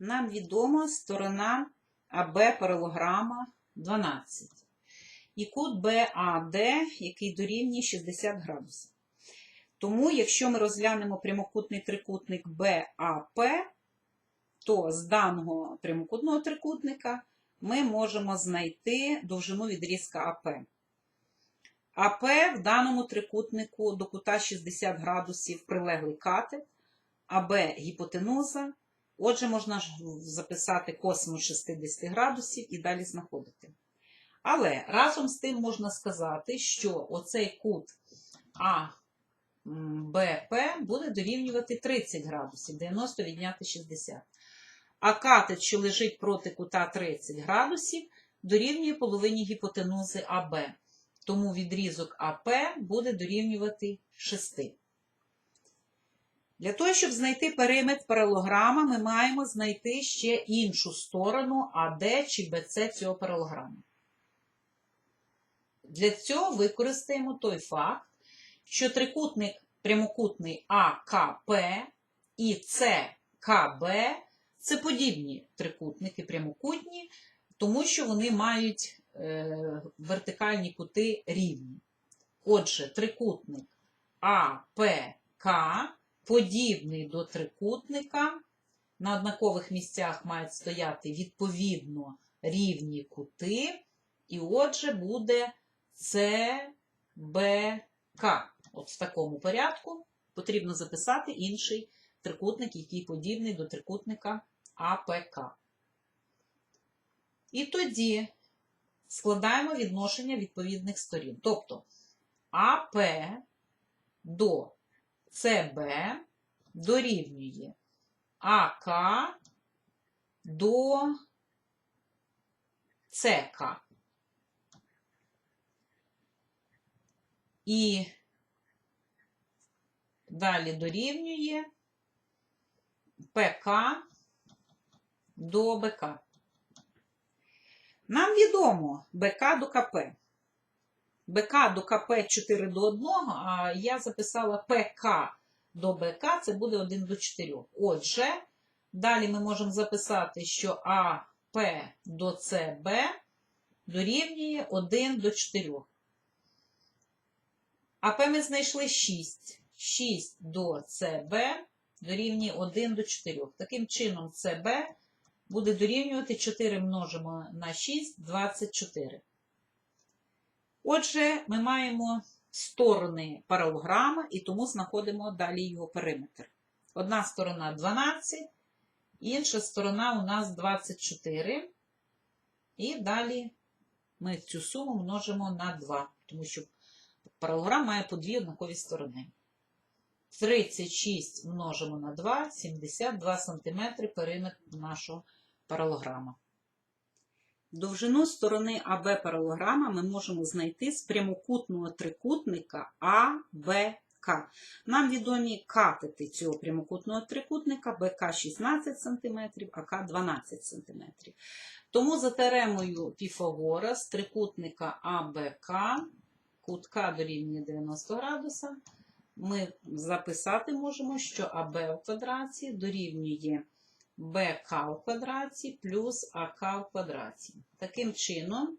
нам відома сторона АБ паралограма 12. І кут БАД, який дорівнює 60 градусів. Тому, якщо ми розглянемо прямокутний трикутник БАП, то з даного прямокутного трикутника ми можемо знайти довжину відрізка АП. АП в даному трикутнику до кута 60 градусів прилеглий катет, АБ гіпотенуза. Отже, можна записати косинус 60 градусів і далі знаходити. Але разом з тим можна сказати, що оцей кут АБП буде дорівнювати 30 градусів, 90 відняти 60. А катет, що лежить проти кута 30 градусів, дорівнює половині гіпотенузи АБ. Тому відрізок АП буде дорівнювати 6. Для того, щоб знайти периметр паралограма, ми маємо знайти ще іншу сторону АД чи БЦ цього паралограму. Для цього використаємо той факт, що трикутник прямокутний АКП і ЦКБ це подібні трикутники прямокутні, тому що вони мають е, вертикальні кути рівні. Отже, трикутник АПК подібний до трикутника. На однакових місцях мають стояти відповідно рівні кути, і отже, буде ЦБК. От в такому порядку потрібно записати інший трикутник, який подібний до трикутника АПК. І тоді складаємо відношення відповідних сторін. Тобто АП до ЦБ дорівнює АК до ЦК. І далі дорівнює ПК до БК. Нам відомо БК до КП. БК до КП 4 до 1, а я записала ПК до БК, це буде 1 до 4. Отже, далі ми можемо записати, що АП до ЦБ дорівнює 1 до 4. АП ми знайшли 6. 6 до ЦБ дорівнює 1 до 4. Таким чином, ЦБ буде дорівнювати 4 множимо на 6, 24. Отже, ми маємо сторони паралограма і тому знаходимо далі його периметр. Одна сторона 12, інша сторона у нас 24. І далі ми цю суму множимо на 2, тому що паралограм має по дві однакові сторони. 36 множимо на 2, 72 см периметр нашого паралограма. Довжину сторони АБ паралограма ми можемо знайти з прямокутного трикутника АБК. Нам відомі катети цього прямокутного трикутника БК 16 см, АК 12 см. Тому за теоремою Піфагора з трикутника АБК, кутка дорівнює 90 градуса, ми записати можемо, що АБ в квадраті дорівнює БК в квадраті плюс АК в квадраті. Таким чином,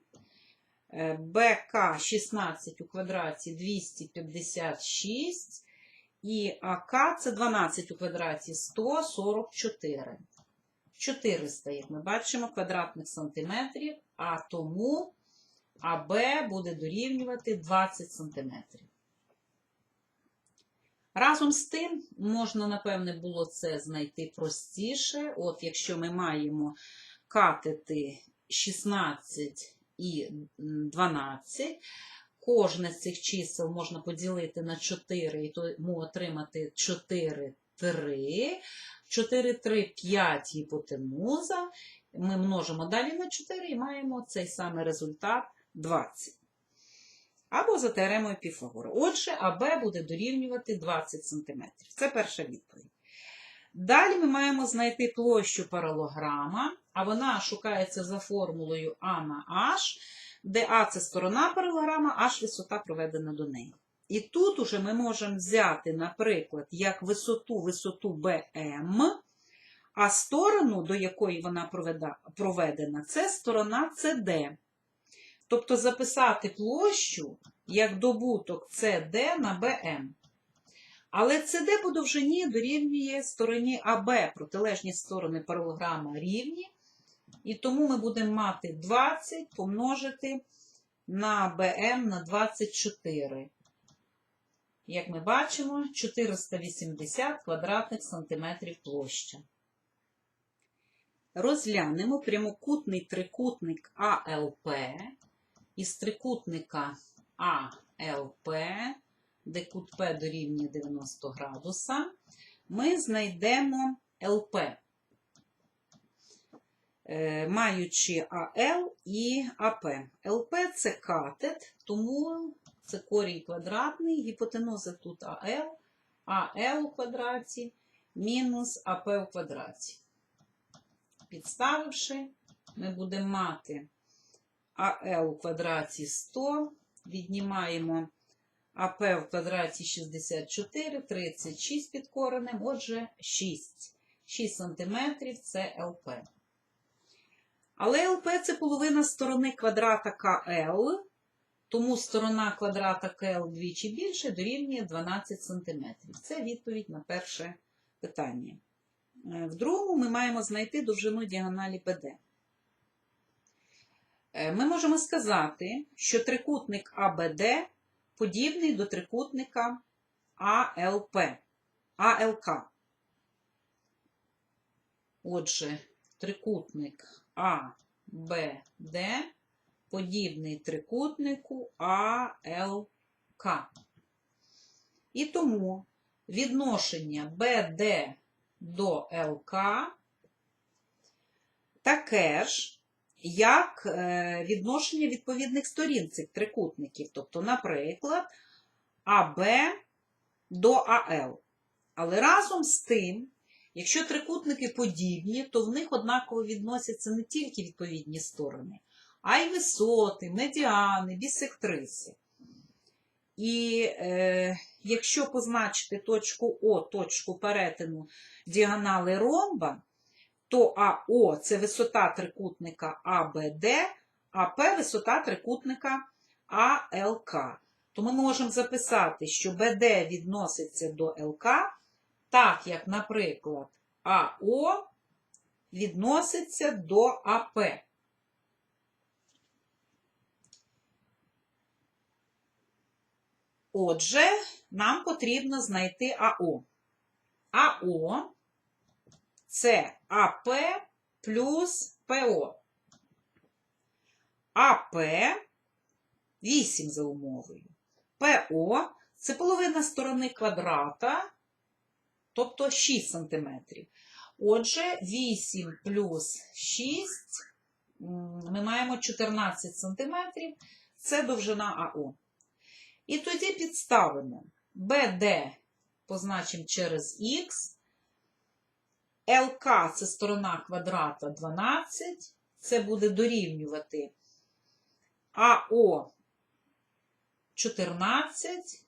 е, БК 16 у квадраті 256, і АК це 12 у квадраті 144. 400, як ми бачимо, квадратних сантиметрів, а тому АБ буде дорівнювати 20 сантиметрів. Разом з тим, можна, напевне, було це знайти простіше. От якщо ми маємо катети 16 і 12, кожне з цих чисел можна поділити на 4, і тому отримати 4, 3. 4, 3, 5 гіпотенуза. Ми множимо далі на 4 і маємо цей самий результат 20 або за теоремою Піфагора. Отже, АБ буде дорівнювати 20 см. Це перша відповідь. Далі ми маємо знайти площу паралограма, а вона шукається за формулою А на H, де А це сторона паралограма, H висота проведена до неї. І тут уже ми можемо взяти, наприклад, як висоту висоту БМ, А сторону, до якої вона проведена, це сторона CD. Тобто записати площу як добуток CD на BM. Але CD по довжині дорівнює стороні АБ. Протилежні сторони паралограма рівні. І тому ми будемо мати 20 помножити на BM на 24. Як ми бачимо, 480 квадратних сантиметрів площа. Розглянемо прямокутний трикутник АЛП із трикутника АЛП, де кут П дорівнює 90 градуса, ми знайдемо ЛП, е, маючи АЛ і АП. ЛП це катет, тому це корінь квадратний, гіпотенуза тут АЛ, АЛ у квадраті мінус АП у квадраті. Підставивши, ми будемо мати АЛ у квадраті 100, віднімаємо АП в квадраті 64, 36 під коренем, отже 6. 6 см це ЛП. Але ЛП це половина сторони квадрата КЛ, тому сторона квадрата КЛ двічі більше дорівнює 12 см. Це відповідь на перше питання. Е, В другому ми маємо знайти довжину діагоналі БД. Е, Ми можемо сказати, що трикутник АБД подібний до трикутника АЛП, АЛК. Отже, трикутник АБД подібний трикутнику АЛК. І тому відношення БД до ЛК таке ж, як е, відношення відповідних сторін цих трикутників. Тобто, наприклад, АБ до АЛ. Але разом з тим, якщо трикутники подібні, то в них однаково відносяться не тільки відповідні сторони, а й висоти, медіани, бісектриси. І е, якщо позначити точку О, точку перетину діагонали ромба, то АО це висота трикутника АБД, а П висота трикутника АЛК. То ми можемо записати, що БД відноситься до ЛК, так як, наприклад, АО відноситься до АП. Отже, нам потрібно знайти АО. АО це АП плюс ПО. АП 8 за умовою. ПО це половина сторони квадрата, тобто 6 см. Отже, 8 плюс 6 ми маємо 14 см. Це довжина АО. І тоді підставимо БД позначимо через Х. ЛК це сторона квадрата 12, це буде дорівнювати АО 14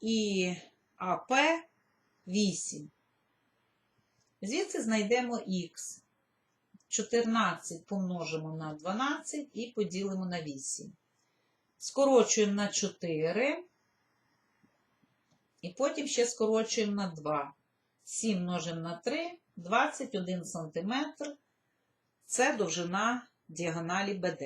і АП 8. Звідси знайдемо Х. 14 помножимо на 12 і поділимо на 8. Скорочуємо на 4. І потім ще скорочуємо на 2. 7 множимо на 3, 21 см. Це довжина діагоналі БД.